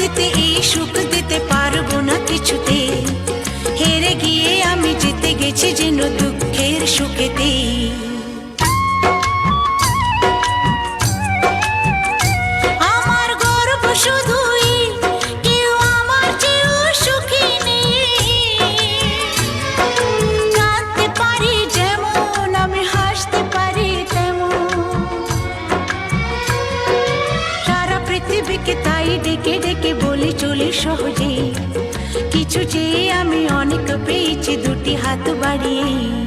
দিতে এই সুখ দিতে পারব না কিছুতে। হেরে গিয়ে আমি জিতে গেছি যেন দুঃখের সুখেতেই পৃথিবীকে তাই ডেকে ডেকে বলি চলি সহজে। কিছু চেয়ে আমি অনেক পেয়েছি, দুটি হাত বাড়িয়ে।